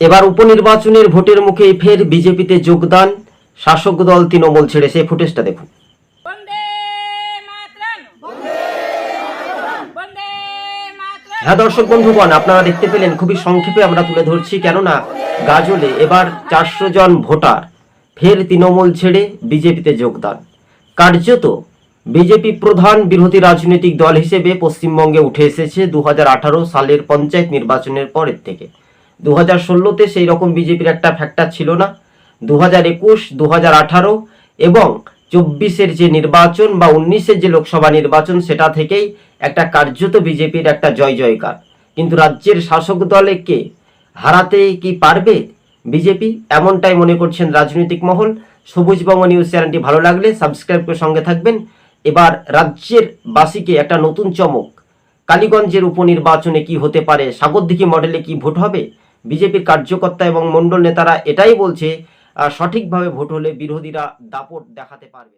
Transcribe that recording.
এবার উপনির্বাচনের ভোটের মুখে ফের বিজেপিতে যোগদান। শাসক দল তৃণমূল ছেড়ে সেই ফুটেজটা দেখুন। হ্যাঁ দর্শক বন্ধুগণ আপনারা দেখতে পেলেন খুবই সংক্ষেপে আমরা তুলে ধরছি কেননা গাজলে এবার চারশো জন ভোটার ফের তৃণমূল ছেড়ে বিজেপিতে যোগদান। কার্যত বিজেপি প্রধান বিরোধী রাজনৈতিক দল হিসেবে পশ্চিমবঙ্গে উঠে এসেছে দু হাজার আঠারো সালের পঞ্চায়েত নির্বাচনের পরের থেকে। দু হাজার ষোলোতে সেই রকম বিজেপির একটা ফ্যাক্টর ছিল না। দু হাজার একুশ দু হাজার আঠারো এবং চব্বিশের যে নির্বাচন বা উনিশের যে লোকসভা নির্বাচন, সেটা থেকেই একটা কার্যত বিজেপির একটা জয় জয়কার। কিন্তু রাজ্যের শাসক দলকে হারাতে কি পারবে বিজেপি? এমনটাই মনে করছেন রাজনৈতিক মহল। সবুজবঙ্গ নিউজ চ্যানেলটি ভালো লাগলে সাবস্ক্রাইব করে সঙ্গে থাকবেন। এবার রাজ্যের বাসীকে একটা নতুন চমক। কালীগঞ্জের উপনির্বাচনে কি হতে পারে? সাগরদিঘি মডেলে কি ভোট হবে? বিজেপির কার্যকর্তা এবং মণ্ডল নেতারা এটাই বলছে সঠিকভাবে ভোট হলে বিরোধীরা দাপট দেখাতে পারবে।